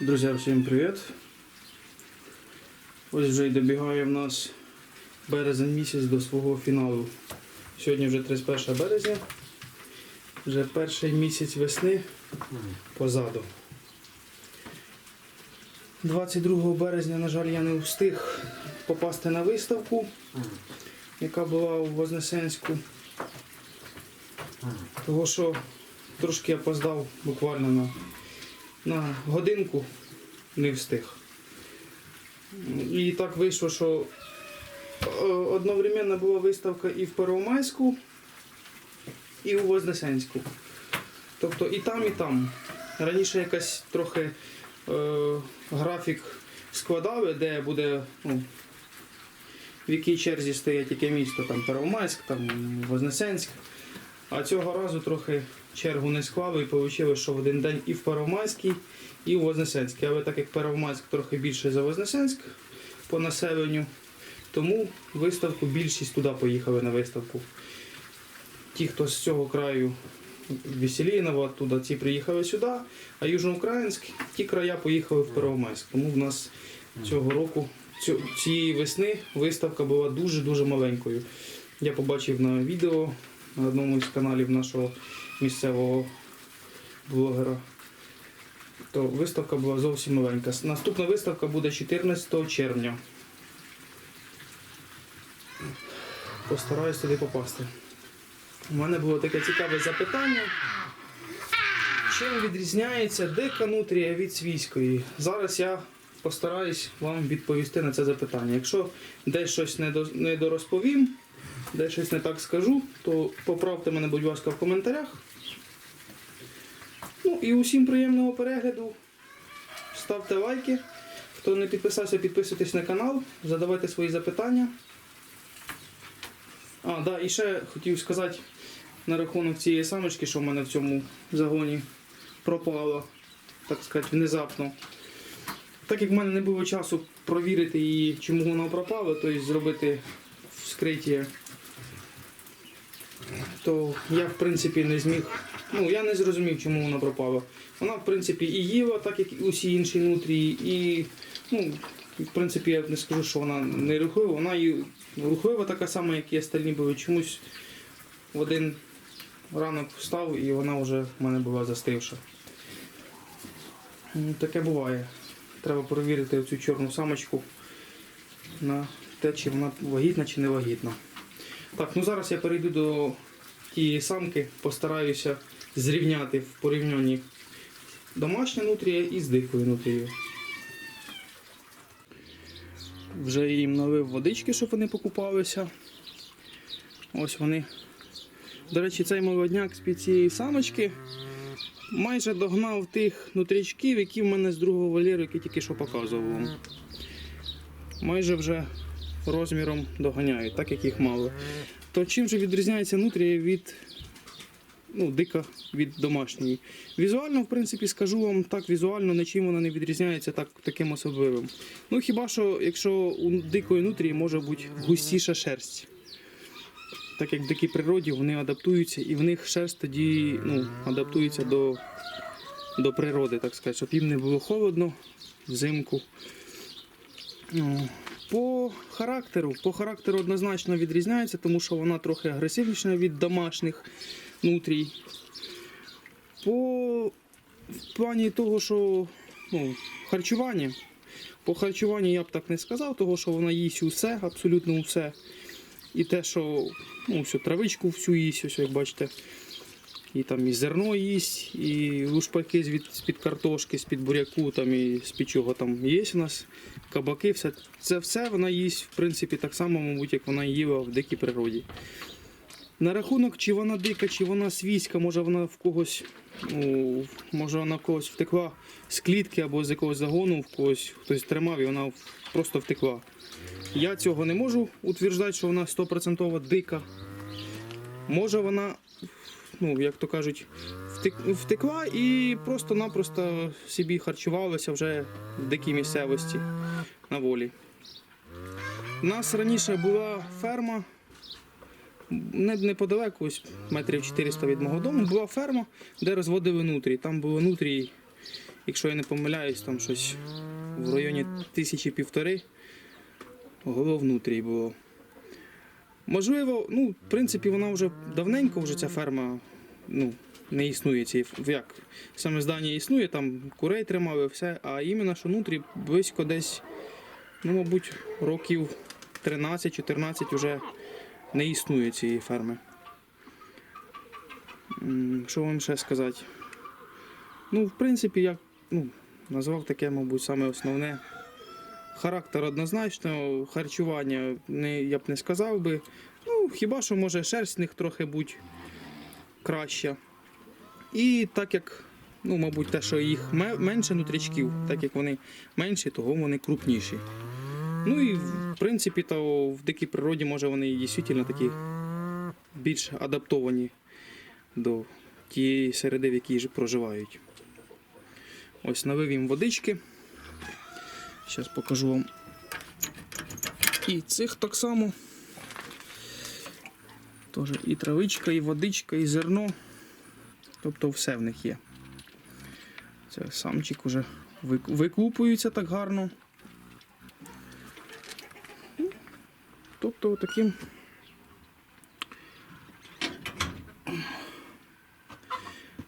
Друзі, всім привіт! Ось вже й добігає в нас березень місяць до свого фіналу. Сьогодні вже 31 березня, вже перший місяць весни позаду. 22 березня, на жаль, я не встиг попасти на виставку, яка була у Вознесенську. Того що трошки я опоздав буквально на на годинку не встиг. І так вийшло, що е, одновременно була виставка і в Первомайську, і у Вознесенську. Тобто і там, і там. Раніше якась трохи е, графік складали, де буде ну, в якій черзі стоять яке місто, там Первомайськ, там Вознесенськ. А цього разу трохи чергу не склали і вийшло, що в один день і в Первомайській, і в Вознесенській. Але так як Первомайськ трохи більше за Вознесенськ по населенню, тому виставку більшість туди поїхали на виставку. Ті, хто з цього краю Веселінова, туди ці приїхали сюди, а Южноукраїнськ, ті края поїхали в Первомайськ. Тому в нас цього року, цієї весни виставка була дуже-дуже маленькою. Я побачив на відео на одному із каналів нашого місцевого блогера. То виставка була зовсім маленька. Наступна виставка буде 14 червня. Постараюсь туди попасти. У мене було таке цікаве запитання. Чим відрізняється дика нутрія від свійської? Зараз я постараюсь вам відповісти на це запитання. Якщо десь щось не до- не дорозповім, де щось не так скажу, то поправте мене, будь ласка, в коментарях. Ну і усім приємного перегляду. Ставте лайки. Хто не підписався, підписуйтесь на канал, задавайте свої запитання. А, да, і ще хотів сказати на рахунок цієї самочки, що в мене в цьому загоні пропала, так сказати, внезапно. Так як в мене не було часу провірити її, чому вона пропала, тобто зробити вскриття то я в принципі не зміг. Ну, я не зрозумів, чому вона пропала. Вона, в принципі, і їла, так як і усі інші нутрії, і, ну, в принципі, я не скажу, що вона не рухлива, вона і рухлива така сама, як і остальні були. Чомусь в один ранок встав і вона вже в мене була застивша. М, Таке буває. Треба перевірити цю чорну самочку на те, чи вона вагітна чи не вагітна. Так, ну зараз я перейду до тієї самки, постараюся зрівняти в порівнянні домашня нутрія і з дикою нутрією. Вже їм налив водички, щоб вони покупалися. Ось вони. До речі, цей молодняк з-під цієї самочки майже догнав тих нутрячків, які в мене з другого вольєру, який тільки що показував вам. Майже вже розміром доганяють, так як їх мало. То чим же відрізняється нутрія від ну, дика від домашньої? Візуально, в принципі, скажу вам так, візуально нічим вона не відрізняється так, таким особливим. Ну хіба що, якщо у дикої нутрії може бути густіша шерсть. Так як в дикій природі вони адаптуються і в них шерсть тоді ну, адаптується до, до природи, так сказати, щоб їм не було холодно взимку. По характеру, по характеру однозначно відрізняється, тому що вона трохи агресивніша від домашніх нутрій. По в плані того, що ну, харчування. По харчуванню я б так не сказав, того що вона їсть усе, абсолютно усе. І те, що ну, всю травичку всю їсть, ось як бачите. І там і зерно їсть, і лушпаки з-під картошки, з-під буряку, там і з-під чого там є у нас, кабаки, все. Це все вона їсть, в принципі, так само, мабуть, як вона їла в дикій природі. На рахунок, чи вона дика, чи вона свійська, може вона в когось, ну, може вона в когось втекла з клітки або з якогось загону, в когось хтось тримав і вона просто втекла. Я цього не можу утверджувати, що вона 100% дика. Може вона ну, як то кажуть, втек- втекла і просто-напросто собі харчувалася вже в дикій місцевості на волі. У нас раніше була ферма, не, неподалеку, ось метрів 400 від мого дому, була ферма, де розводили нутрі. Там було нутрій якщо я не помиляюсь, там щось в районі тисячі півтори голов внутрі було. Можливо, ну, в принципі, вона вже давненько вже ця ферма ну, не існує. Цієї, як саме здання існує, там курей тримали, все, а іменно, що внутрі близько десь, ну, мабуть, років 13-14 вже не існує цієї ферми. Що вам ще сказати? Ну, в принципі, я ну, назвав таке, мабуть, саме основне. Характер однозначно, харчування не, я б не сказав би. Ну, хіба що може шерсть в них трохи бути краща. І так як, ну, мабуть, те, що їх ме- менше нутрячків, так як вони менші, того вони крупніші. Ну і в принципі, то в дикій природі, може, вони дійсно такі більш адаптовані до тієї середи, в якій проживають. Ось налив їм водички. Зараз покажу вам. І цих так само. Теж і травичка, і водичка, і зерно. Тобто все в них є. Це самчик уже викупується так гарно. Тобто таким.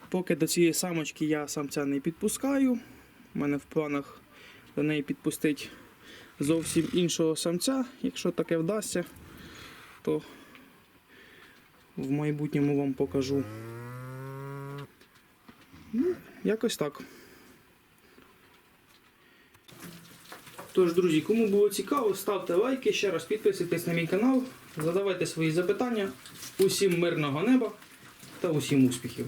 Поки до цієї самочки я самця не підпускаю. У мене в планах до неї підпустити зовсім іншого самця. Якщо таке вдасться, то в майбутньому вам покажу. Ну, якось так. Тож, друзі, кому було цікаво, ставте лайки, ще раз підписуйтесь на мій канал, задавайте свої запитання. Усім мирного неба та усім успіхів!